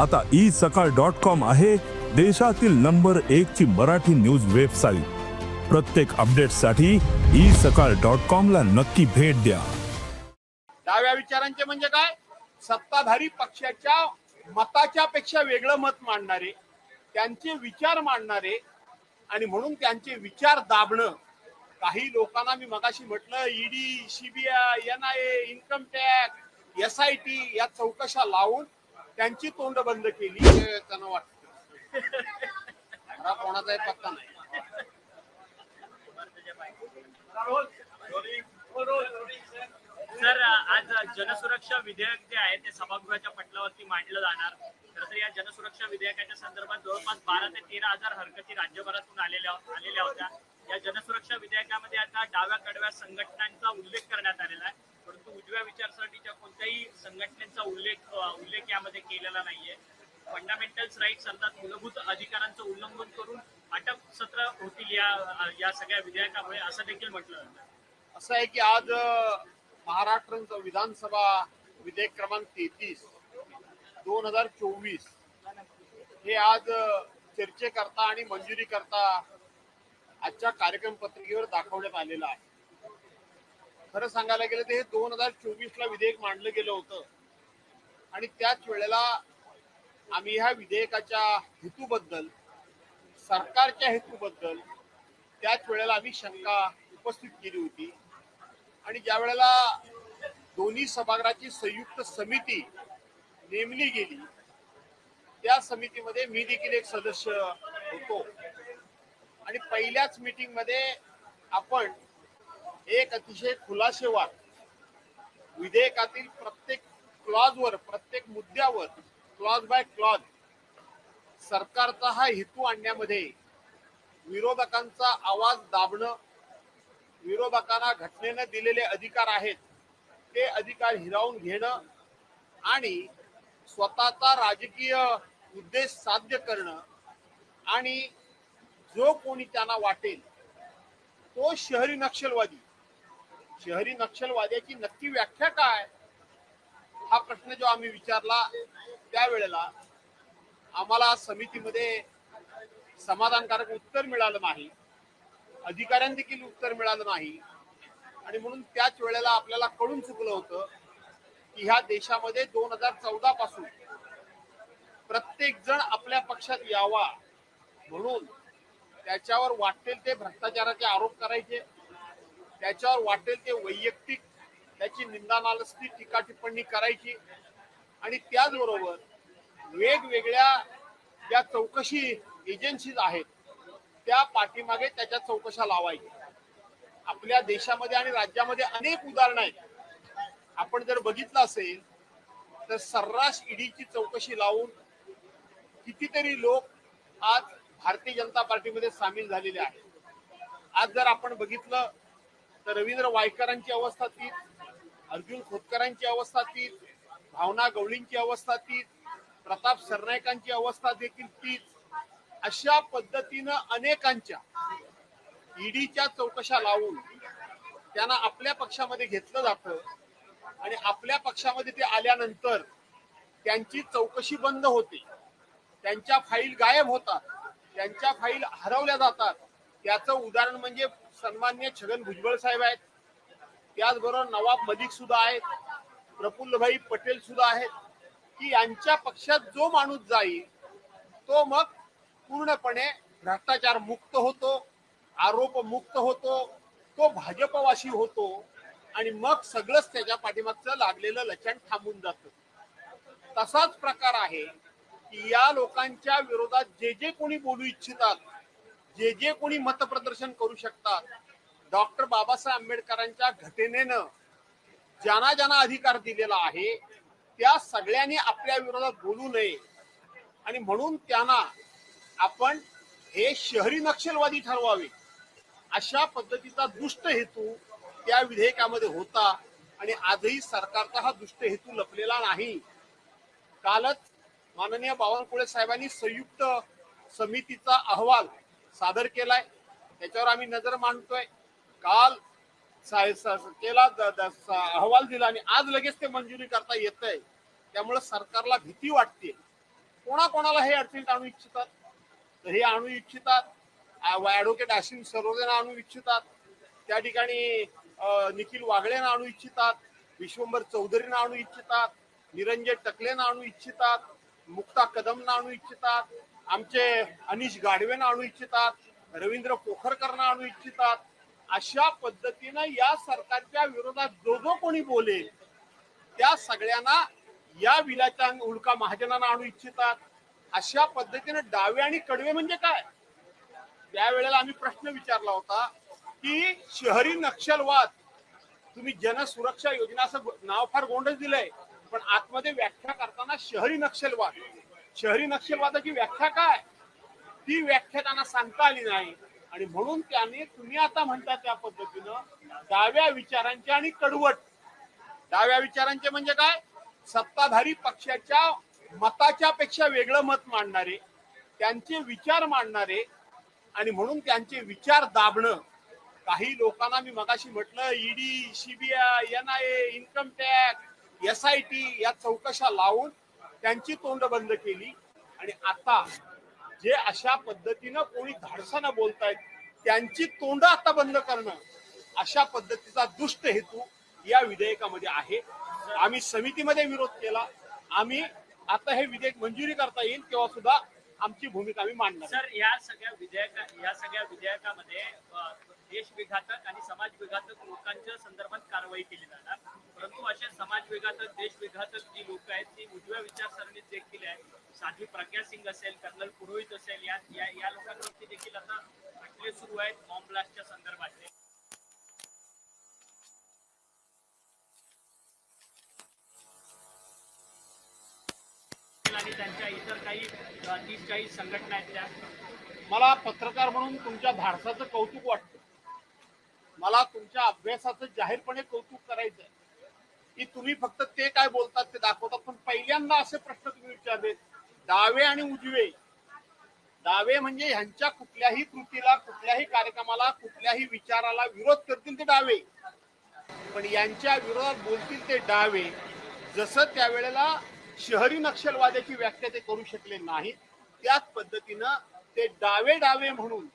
आता ई सकाळ dot com आहे देशातील नंबर एक ची मराठी न्यूज वेबसाईट. प्रत्येक अपडेटसाठी ई सकाळ डॉट कॉम ला नक्की भेट द्या. डाव्या विचारांचे म्हणजे काय? सत्ताधारी पक्षाच्या मताच्या पेक्षा वेगळं मत मांडणारे त्यांचे विचार मांडणारे आणि म्हणून त्यांचे विचार दाबणं. काही लोकांना मी मगाशी म्हटलं ED CBI N I A income tax S I T या चौकशा लावून त्यांची तोंड बंद केली. त्यांना वाटत. कोणाचाही पत्ता नाही. सर आज जनसुरक्षा विधेयक जे आहे ते सभागृहाच्या पटलावरती मांडलं जाणार. खरं तर या जनसुरक्षा विधेयकाच्या संदर्भात जवळपास बारा ते तेरा हजार हरकती राज्यभरातून आलेल्या आलेल्या होत्या. या जनसुरक्षा विधेयकामध्ये आता डाव्या कडव्या संघटनांचा उल्लेख करण्यात आलेला आहे. परंतु उजव्या विचारसरणीच्या कोणत्याही संघटनेचा उल्लेख उल्लेख यामध्ये केलेला नाहीये. फंडामेंटल्स राईट्स अर्थात मूलभूत अधिकारांचं उल्लंघन करून अटक सत्र होतील या या सगळ्या विधेयकामुळे असं देखील म्हटलं जातं. असं आहे की आज महाराष्ट्र महाराष्ट्राचं विधानसभा विधेयक क्रमांक तेहतीस दोन हजार चोवीस हे आज अ, चर्चेकरता आणि मंजुरी करता आजच्या कार्यक्रम पत्रिकेवर दाखवण्यात आलेलं आहे. खरं सांगायला गेलं तर हे दोन हजार चोवीस ला विधेयक मांडलं गेलं होतं. आणि त्याच वेळेला आम्ही ह्या विधेयकाच्या हेतूबद्दल सरकारच्या हेतूबद्दल त्याच वेळेला आम्ही शंका उपस्थित केली होती. आणि ज्या वेळेला दोन्ही सभागृहाची संयुक्त समिती नेमली गेली त्या समितीमध्ये मी देखील एक सदस्य होतो. आणि पहिल्याच मीटिंगमध्ये आपण एक अतिशय खुलाशेवार विधेयकातील प्रत्येक क्लॉजवर प्रत्येक मुद्द्यावर क्लॉज बाय क्लॉज सरकारचा हा हेतू आणण्यामध्ये विरोधकांचा आवाज दाबणं विरोधकांना घटनेनं दिलेले अधिकार आहेत ते अधिकार हिरावून घेणं आणि स्वतःचा राजकीय उद्देश साध्य करणं आणि जो कोणी त्यांना वाटेल तो शहरी नक्षलवादी शहरी नक्षलवाद्याची नक्की व्याख्या काय? हा प्रश्न जो आम्ही विचारला त्यावेळेला आम्हाला समितीमध्ये समाधानकारक उत्तर मिळालं नाही. अधिकाऱ्यांनी देखील उत्तर मिळालं नाही. आणि म्हणून त्याच वेळेला आपल्याला कळून चुकलं होतं की ह्या देशामध्ये दोन हजार चौदा पासून प्रत्येक जण आपल्या पक्षात यावा म्हणून त्याच्यावर वाटेल ते भ्रष्टाचाराचे आरोप करायचे. त्याच्यावर वाटेल ते वैयक्तिक त्याची निंदा नालस्ती टीका टिप्पणी करायची. आणि त्याचबरोबर वेगवेगळ्या ज्या चौकशी एजन्सीज आहेत त्या पाठीमागे त्याच्या चौकशा लावायच्या. आपल्या देशामध्ये आणि राज्यामध्ये अनेक उदाहरणं आहेत. आपण जर बघितलं असेल तर सर्रास ईडीची चौकशी लावून कितीतरी लोक आज भारतीय जनता पार्टीमध्ये सामील झालेले आहेत. आज जर आपण बघितलं तर रवींद्र वायकरांची अवस्था तीच अर्जुन खोतकरांची अवस्था तीच भावना गवळींची अवस्था तीच प्रताप सरनाईकांची अवस्था देखील तीच. अशा पद्धतीनं अनेकांच्या ईडीच्या चौकशा लावून त्यांना आपल्या पक्षामध्ये घेतलं जातं आणि आपल्या पक्षामध्ये ते आल्यानंतर त्यांची चौकशी बंद होते. त्यांच्या फाईल गायब होतात त्यांच्या फाईल हरवल्या जातात. त्याचं उदाहरण म्हणजे सन्मान्य छगन भुजबळ साहेब आहेत. त्याचबरोबर नवाब मलिक सुद्धा आहेत. प्रफुल्लभाई पटेल सुद्धा आहेत. की यांच्या पक्षात जो माणूस जाईल तो मग पूर्णपणे भ्रष्टाचार मुक्त होतो आरोप मुक्त होतो तो भाजपवाशी होतो आणि मग सगळंच त्याच्या पाठीमागचं लागलेलं लचण थांबून जात. तसाच प्रकार आहे की या लोकांच्या विरोधात जे जे कोणी बोलू इच्छितात जे जे कोणी मतप्रदर्शन करू शकतात डॉक्टर बाबासाहेब आंबेडकरांच्या घटनेनं ज्यांना ज्यांना अधिकार दिलेला आहे त्या सगळ्यांनी आपल्या विरोधात बोलू नये. आणि म्हणून त्यांना आपण हे शहरी नक्षलवादी ठरवावे. अशा पद्धतीचा दुष्ट हेतू त्या विधेयकामध्ये होता आणि आजही सरकारचा हा दुष्ट हेतू लपलेला नाही. कालच माननीय बावनकुळे साहेबांनी संयुक्त समितीचा अहवाल सादर केलाय. त्याच्यावर आम्ही नजर मांडतोय. काल सा- केला अहवाल दिला आणि आज लगेच ते मंजुरी करता येत आहे त्यामुळे सरकारला भीती वाटते कोणाकोणाला हे अडचणीत आणू इच्छितात? तर हे आणू इच्छितात. ऍडव्होकेट आशिम सरोदेन आणू इच्छितात. त्या ठिकाणी निखिल वागळेनं आणू इच्छितात. विश्वंभर चौधरीनं आणू इच्छितात. निरंजन टकलेनं आणू इच्छितात. मुक्ता कदमनं आणू इच्छितात. आमचे अनिश गाडवेना आणू इच्छितात रवींद्र पोखरकरना आणू इच्छितात. अशा पद्धतीनं या सरकारच्या विरोधात जो जो कोणी बोलेल त्या सगळ्यांना या विलाच्या उल्का महाजनांना आणू इच्छितात. अशा पद्धतीने डावे आणि कडवे म्हणजे काय? त्यावेळेला आम्ही प्रश्न विचारला होता की शहरी नक्षलवाद तुम्ही जनसुरक्षा योजना असं नाव फार गोंडच दिलंय पण आतमध्ये व्याख्या करताना शहरी नक्षलवाद. शहरी नक्षलवादाची व्याख्या काय? ती व्याख्या त्यांना सांगता आली नाही. आणि म्हणून त्याने तुम्ही आता म्हणता त्या पद्धतीनं डाव्या विचारांचे आणि कडवट. डाव्या विचारांचे म्हणजे काय? सत्ताधारी पक्षाच्या मताच्या पेक्षा वेगळं मत मांडणारे त्यांचे विचार मांडणारे आणि म्हणून त्यांचे विचार दाबणं. काही लोकांना मी मगाशी म्हटलं ED CBI N I A income tax S I T या चौकशा लावून त्यांची तोंड बंद केली. आणि आता जे अशा पद्धतीनं कोणी धाडसानं बोलतायत त्यांची तोंड आता बंद करणं अशा पद्धतीचा दुष्ट हेतू या विधेयकामध्ये आहे. आम्ही समितीमध्ये विरोध केला. आम्ही आता हे विधेयक मंजुरी करता येईल तेव्हा सुद्धा आमची भूमिका आम्ही मांडणार सर या सगळ्या विधेयका या सगळ्या विधेयकामध्ये देश विघातक आणि समाज विघातक लोकांच्या संदर्भात कारवाई केली जाणार. परंतु असे समाज विघातक देश विघातक जी लोक आहेत ती उजव्या विचारसरणीत देखील आहे. साध्वी प्रज्ञा सिंग असेल कर्नल पुरोहित असेल या या, या लोकांवरती देखील आता खटले सुरू आहेत बॉम्ब ब्लास्टच्या संदर्भातले. आणि त्यांच्या इतर काही तीस काही संघटना आहेत त्या. मला पत्रकार म्हणून तुमच्या धाडसाचं कौतुक वाटतं. मला तुमच्या अभ्यासाचं जाहीरपणे कौतुक करायचं आहे की तुम्ही फक्त ते काय बोलतात ते दाखवतात पण पहिल्यांदा असे प्रश्न तुम्ही विचारले डावे आणि उजवे. डावे म्हणजे ह्यांच्या कुठल्याही कृतीला कुठल्याही कार्यक्रमाला कुठल्याही विचाराला विरोध करतील ते डावे पण यांच्या विरोधात बोलतील ते डावे जसं त्यावेळेला शहरी नक्षलवाद्याची व्याख्या ते करू शकले नाही त्याच पद्धतीनं ते डावे डावे म्हणून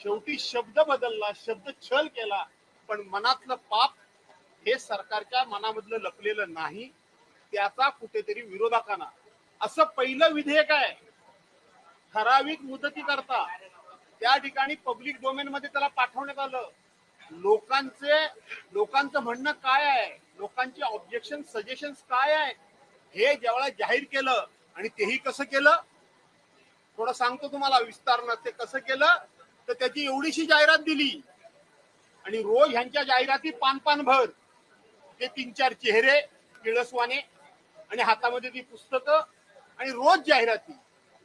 शेवटी शब्द बदलला शब्द छल केला पण मनातलं पाप हे सरकारच्या मनामधलं लपलेलं नाही त्याचा कुठेतरी विरोधकांना. असं पहिलं विधेयक आहे. ठराविक मुदती करता त्या ठिकाणी पब्लिक डोमेन मध्ये त्याला पाठवण्यात आलं. लोकांचे लोकांचं म्हणणं काय आहे? लोकांचे ऑब्जेक्शन सजेशन काय आहे हे ज्यावेळेला जाहीर केलं आणि तेही कसं केलं? थोडं सांगतो तुम्हाला विस्तारनं ते कसं केलं? तर त्याची एवढीशी जाहिरात दिली. आणि रोज ह्यांच्या जाहिराती पान पान भर हे तीन चार चेहरे किळसवाने आणि हातामध्ये ती पुस्तकं आणि रोज जाहिराती.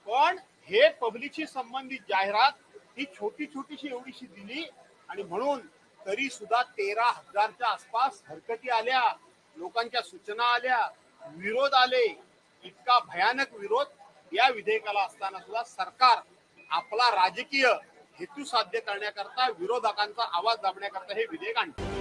पण हे पब्लिकशी संबंधित जाहिरात ही छोटी छोटीशी एवढीशी दिली आणि म्हणून तरी सुद्धा तेरा हजारच्या आसपास हरकती आल्या लोकांच्या सूचना आल्या विरोध आले. इतका भयानक विरोध या विधेयकाला असताना सुद्धा सरकार आपला राजकीय हेतू साध्य करण्याकरता विरोधकांचा आवाज दाबण्याकरता हे विधेयक आणते.